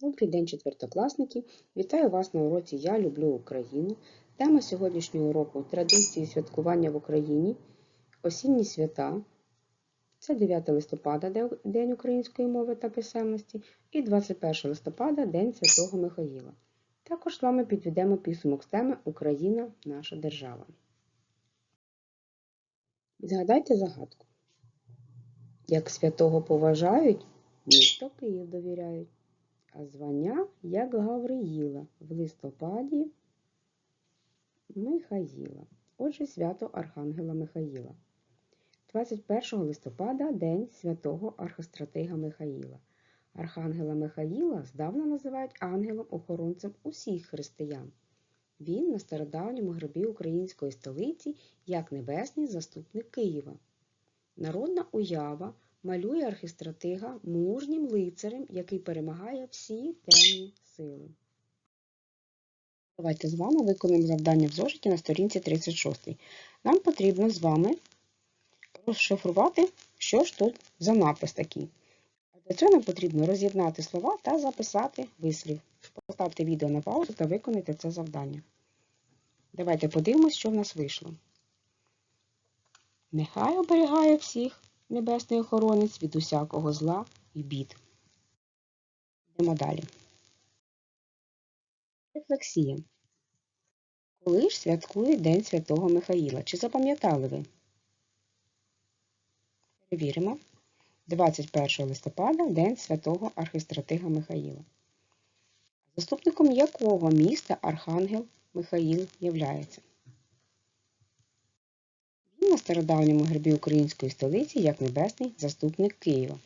Добрий день, четвертокласники! Вітаю вас на уроці Я люблю Україну. Тема сьогоднішнього уроку традиції святкування в Україні, осінні свята. Це 9 листопада, День української мови та писемності, і 21 листопада День Святого Михаїла. Також з вами підведемо підсумок з теми Україна наша держава. Згадайте загадку. Як святого поважають, місто Київ довіряють. А звання, як Гавриїла, в листопаді Михаїла. Отже, свято Архангела Михаїла. 21 листопада День святого архистратига Михаїла. Архангела Михаїла здавна називають ангелом-охоронцем усіх християн. Він на стародавньому гробі української столиці як небесний заступник Києва. Народна уява малює архистратига мужнім лицарем, який перемагає всі темні сили. Давайте з вами виконуємо завдання в зошиті на сторінці 36. Нам потрібно з вами розшифрувати, що ж тут за напис такий. Для цього нам потрібно роз'єднати слова та записати вислів. Поставте відео на паузу та виконайте це завдання. Давайте подивимось, що в нас вийшло. Нехай оберігає всіх небесний охоронець від усякого зла і бід. Йдемо далі. Рефлексія. Коли ж святкує День Святого Михаїла? Чи запам'ятали ви? Перевіримо. 21 листопада День Святого Архистратига Михаїла. Заступником якого міста Архангел Михаїл являється? На стародавньому гербі української столиці як небесний заступник Києва.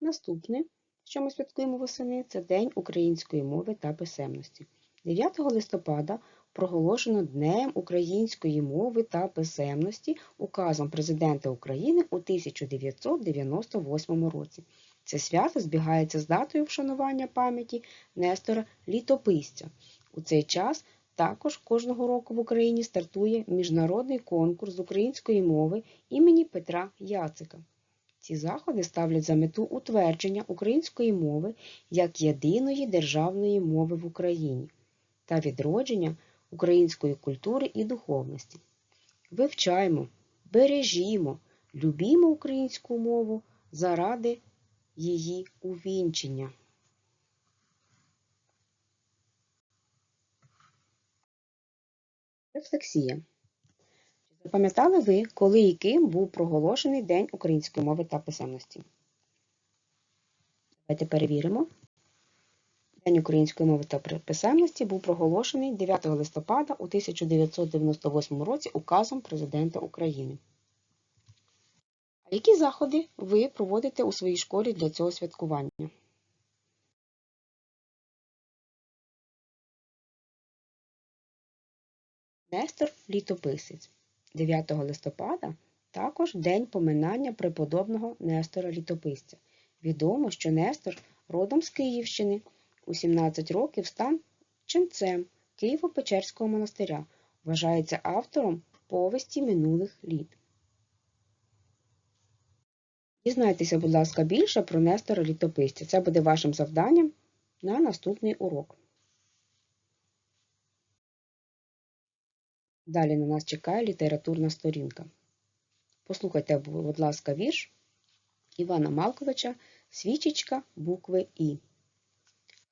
Наступне, що ми святкуємо восени, це День української мови та писемності. 9 листопада проголошено Днем української мови та писемності указом Президента України у 1998 році. Це свято збігається з датою вшанування пам'яті Нестора Літописця. У цей час також кожного року в Україні стартує міжнародний конкурс з української мови імені Петра Яцика. Ці заходи ставлять за мету утвердження української мови як єдиної державної мови в Україні та відродження української культури і духовності. Вивчаємо, бережімо, любімо українську мову заради її увінчення. Рефлексія. Запам'ятали ви, коли і ким був проголошений День української мови та писемності? Давайте перевіримо. День української мови та писемності був проголошений 9 листопада у 1998 році указом Президента України. А які заходи ви проводите у своїй школі для цього святкування? Нестор Літописець. 9 листопада також День поминання преподобного Нестора Літописця. Відомо, що Нестор родом з Київщини. У 17 років став ченцем Києво-Печерського монастиря. Вважається автором повесті минулих літ. Дізнайтеся, будь ласка, більше про Нестора Літописця. Це буде вашим завданням на наступний урок. Далі на нас чекає літературна сторінка. Послухайте, будь ласка, вірш Івана Малковича Свічечка букви І.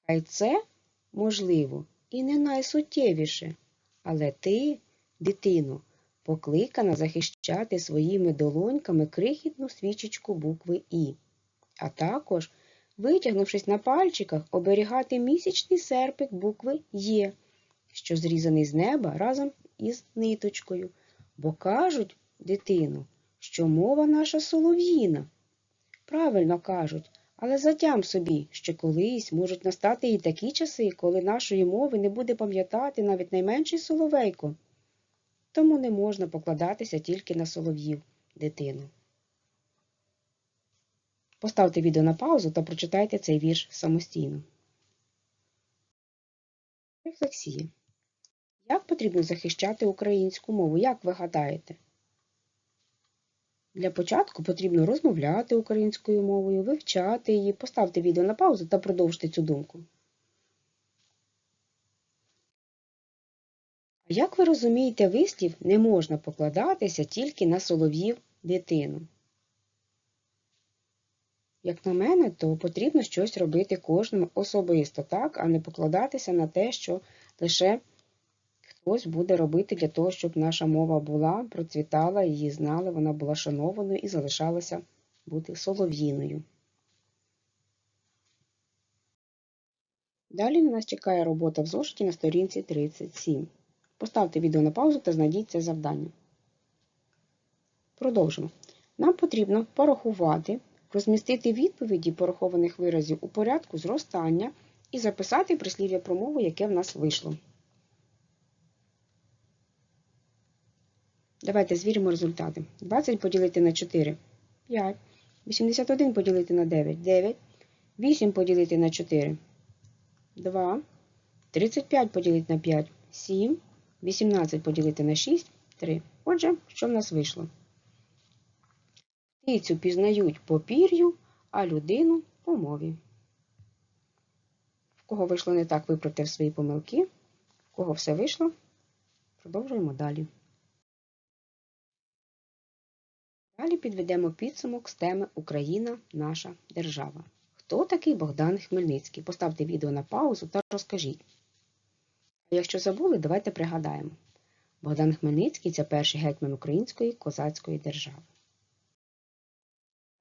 Хай це, можливо, і не найсуттєвіше, але ти, дитино, покликана захищати своїми долоньками крихітну свічечку букви І, а також, витягнувшись на пальчиках, оберігати місячний серпик букви Є, що зрізаний з неба разом із ниточкою, бо кажуть, дитино, що мова наша солов'їна. Правильно кажуть, але затям собі, що колись можуть настати і такі часи, коли нашої мови не буде пам'ятати навіть найменший соловейко. Тому не можна покладатися тільки на солов'їв, дитину. Поставте відео на паузу та прочитайте цей вірш самостійно. Рефлексія. Як потрібно захищати українську мову? Як ви гадаєте? Для початку потрібно розмовляти українською мовою, вивчати її, поставте відео на паузу та продовжте цю думку. А як ви розумієте вислів, не можна покладатися тільки на солов'їв дитину? Як на мене, то потрібно щось робити кожному особисто, так, а не покладатися на те, що лише хтось буде робити для того, щоб наша мова була, процвітала, її знали, вона була шанованою і залишалася бути солов'їною. Далі на нас чекає робота в зошиті на сторінці 37. Поставте відео на паузу та знайдіть це завдання. Продовжимо. Нам потрібно порахувати, розмістити відповіді порахованих виразів у порядку зростання і записати прислів'я промови, яке в нас вийшло. Давайте звіримо результати. 20 поділити на 4 5. 81 поділити на 9 9. 8 поділити на 4 2. 35 поділити на 5 7. 18 поділити на 6 3. Отже, що в нас вийшло? Птицю пізнають по пір'ю, а людину по мові. В кого вийшло не так, виправте свої помилки. В кого все вийшло, продовжуємо далі. Далі підведемо підсумок з теми Україна наша держава. Хто такий Богдан Хмельницький? Поставте відео на паузу та розкажіть. А якщо забули, давайте пригадаємо. Богдан Хмельницький це перший гетьман Української козацької держави.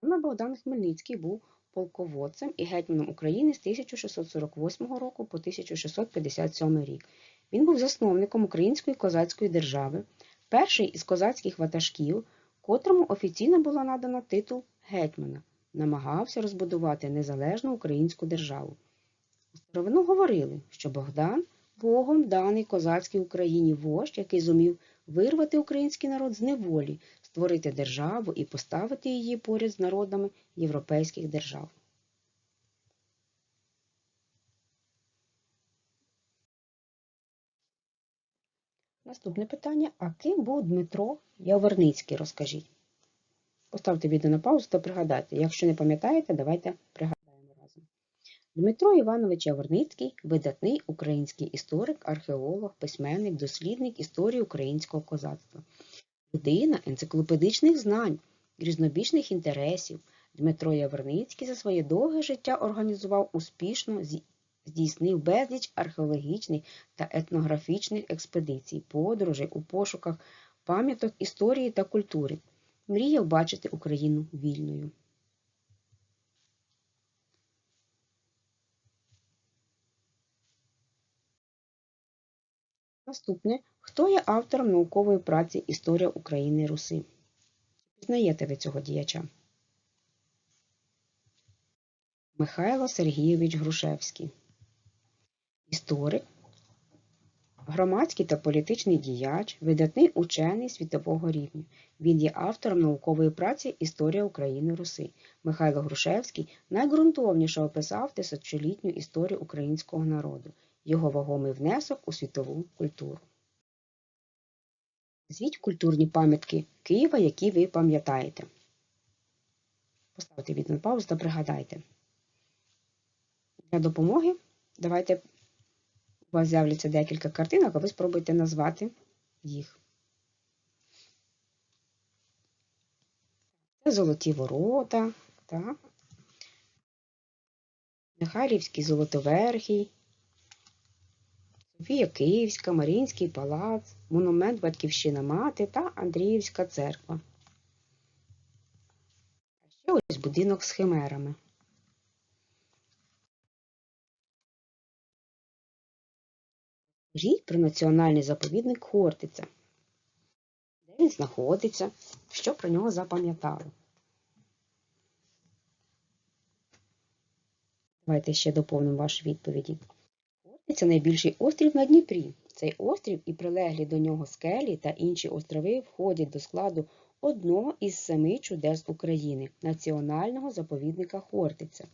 Саме Богдан Хмельницький був полководцем і гетьманом України з 1648 року по 1657 рік. Він був засновником Української козацької держави, перший із козацьких ватажків, котрому офіційно була надана титул гетьмана, намагався розбудувати незалежну українську державу. У старовину говорили, що Богдан Богом даний козацькій Україні вождь, який зумів вирвати український народ з неволі, створити державу і поставити її поряд з народами європейських держав. Наступне питання: а ким був Дмитро Яворницький? Розкажіть. Поставте відео на паузу та пригадайте. Якщо не пам'ятаєте, давайте пригадаємо разом. Дмитро Іванович Яворницький видатний український історик, археолог, письменник, дослідник історії українського козацтва. Людина енциклопедичних знань, різнобічних інтересів. Дмитро Яворницький за своє довге життя організував успішно здійснив безліч археологічних та етнографічних експедицій, подорожей у пошуках пам'яток історії та культури. Мріяв бачити Україну вільною. Наступне. Хто є автором наукової праці Історія України Руси? Пізнаєте ви цього діяча? Михайло Сергійович Грушевський. Історик, громадський та політичний діяч, видатний учений світового рівня. Він є автором наукової праці Історія України Руси. Михайло Грушевський найґрунтовніше описав тисячолітню історію українського народу, його вагомий внесок у світову культуру. Звіть культурні пам'ятки Києва, які ви пам'ятаєте. Поставте відео паузу та пригадайте. Для допомоги давайте у вас з'являться декілька картинок, а ви спробуйте назвати їх. Це золоті ворота? Михайлівський Золотоверхій, Софія Київська, Маріїнський палац, монумент Батьківщина Мати та Андріївська церква. А ще ось будинок з химерами. Скажіть про національний заповідник Хортиця. Де він знаходиться? Що про нього запам'ятали? Давайте ще доповнимо ваші відповіді. Хортиця – найбільший острів на Дніпрі. Цей острів і прилеглі до нього скелі та інші острови входять до складу одного із семи чудес України національного заповідника Хортиця.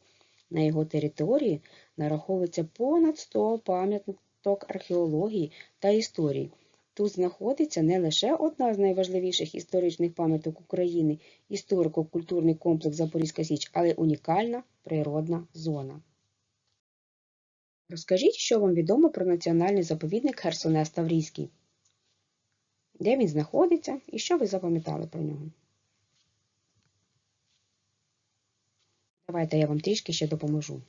На його території нараховується понад 100 пам'яток археології та історії. Тут знаходиться не лише одна з найважливіших історичних пам'яток України історико-культурний комплекс Запорізька Січ, але й унікальна природна зона. Розкажіть, що вам відомо про національний заповідник Херсонес Таврійський. Де він знаходиться і що ви запам'ятали про нього? Давайте я вам трішки ще допоможу.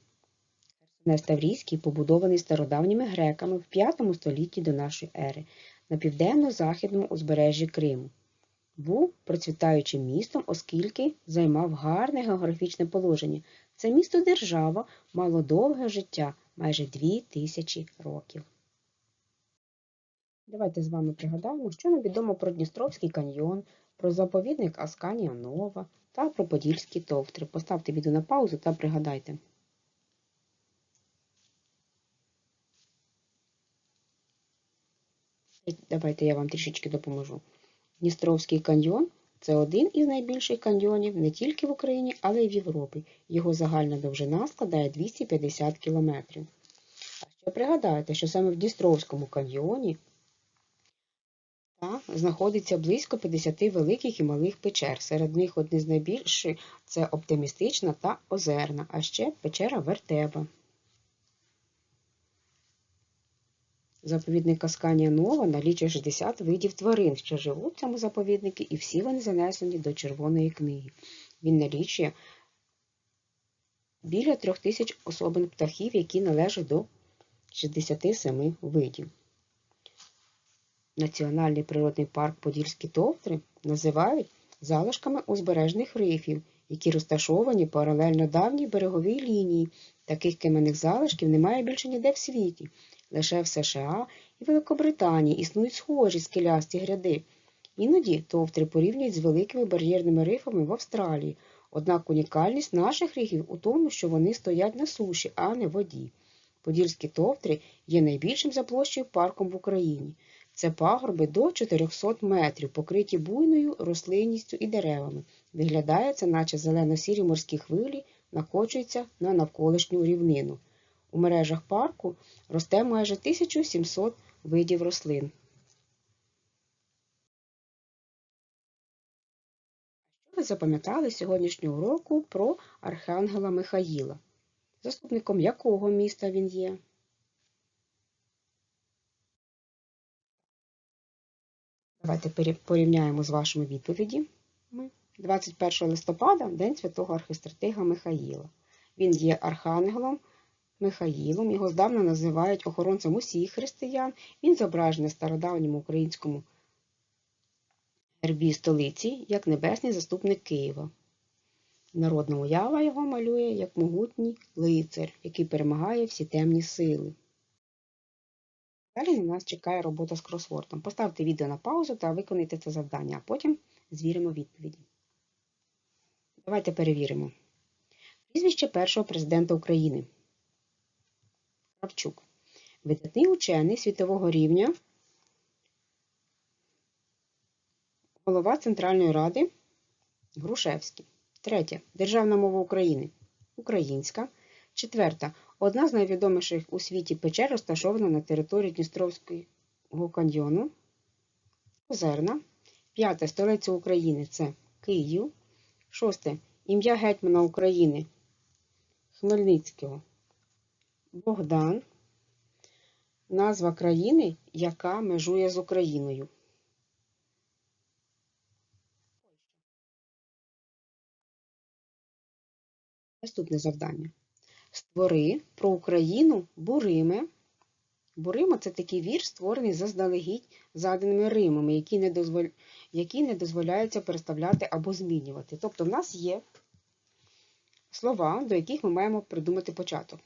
Херсонес Таврійський побудований стародавніми греками в 5 столітті до нашої ери на південно-західному узбережжі Криму. Був процвітаючим містом, оскільки займав гарне географічне положення. Це місто держава мало довге життя майже дві тисячі років. Давайте з вами пригадаємо, що нам відомо про Дністровський каньйон, про заповідник Асканія Нова та про Подільські товтри. Поставте відео на паузу та пригадайте. Давайте я вам трішечки допоможу. Дністровський каньйон це один із найбільших каньйонів не тільки в Україні, але й в Європі. Його загальна довжина складає 250 кілометрів. А ще пригадайте, що саме в Дністровському каньйоні та, знаходиться близько 50 великих і малих печер. Серед них одні з найбільших це оптимістична та озерна, а ще печера Вертеба. Заповідник Асканія Нова налічує 60 видів тварин, що живуть в цьому заповіднику, і всі вони занесені до Червоної книги. Він налічує біля трьох тисяч особин птахів, які належать до 67 видів. Національний природний парк Подільські товтри називають залишками узбережних рифів, які розташовані паралельно давній береговій лінії. Таких кам'яних залишків немає більше ніде в світі. Лише в США і Великобританії існують схожі скелясті гряди. Іноді товтри порівнюють з великими бар'єрними рифами в Австралії. Однак унікальність наших рифів у тому, що вони стоять на суші, а не в воді. Подільські товтри є найбільшим за площею парком в Україні. Це пагорби до 400 метрів, покриті буйною рослинністю і деревами. Виглядає це, наче зелено-сірі морські хвилі, накочуються на навколишню рівнину. У мережах парку росте майже 1700 видів рослин. Що ви запам'ятали сьогоднішнього уроку про архангела Михаїла? Заступником якого міста він є? Давайте порівняємо з вашими відповіді. 21 листопада День святого архистратига Михаїла. Він є архангелом Михаїлом. Його здавна називають охоронцем усіх християн. Він зображений в стародавньому українському гербі столиці як небесний заступник Києва. Народна уява його малює як могутній лицар, який перемагає всі темні сили. Далі на нас чекає робота з кросвордом. Поставте відео на паузу та виконайте це завдання, а потім звіримо відповіді. Давайте перевіримо. Прізвище першого президента України. Кравчук. Видатний учений світового рівня. Голова Центральної ради Грушевський. Третє. Державна мова України. Українська. Четверта. Одна з найвідоміших у світі печер розташована на території Дністровського каньйону. Озерна. П'яте. Столиця України це Київ. Шосте. Ім'я гетьмана України Хмельницького. Богдан. Назва країни, яка межує з Україною. Наступне завдання. Створи про Україну буриме. Бурима це такий вірш, створений заздалегідь заданими римами, які не, дозволя... які не дозволяються переставляти або змінювати. Тобто, в нас є слова, до яких ми маємо придумати початок.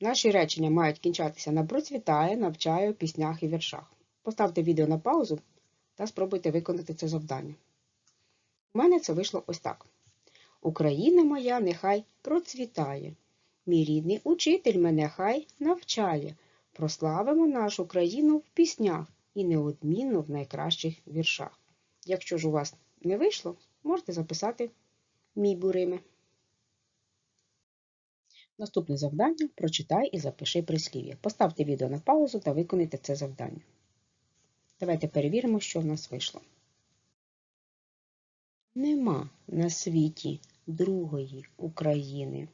Наші речення мають кінчатися на процвітає, навчаю, піснях і віршах. Поставте відео на паузу та спробуйте виконати це завдання. У мене це вийшло ось так. Україна моя нехай процвітає. Мій рідний учитель мене хай навчає. Прославимо нашу країну в піснях і неодмінно в найкращих віршах. Якщо ж у вас не вийшло, можете записати мій буриме. Наступне завдання прочитай і запиши прислів'я. Поставте відео на паузу та виконайте це завдання. Давайте перевіримо, що в нас вийшло. Нема на світі другої України.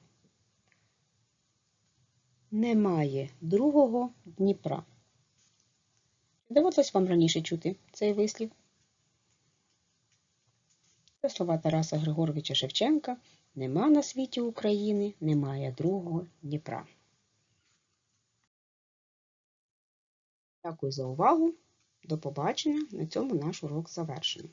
Немає другого Дніпра. Доводилось вам раніше чути цей вислів? Це слова Тараса Григоровича Шевченка. Нема на світі України, немає другого Дніпра. Дякую за увагу. До побачення. На цьому наш урок завершено.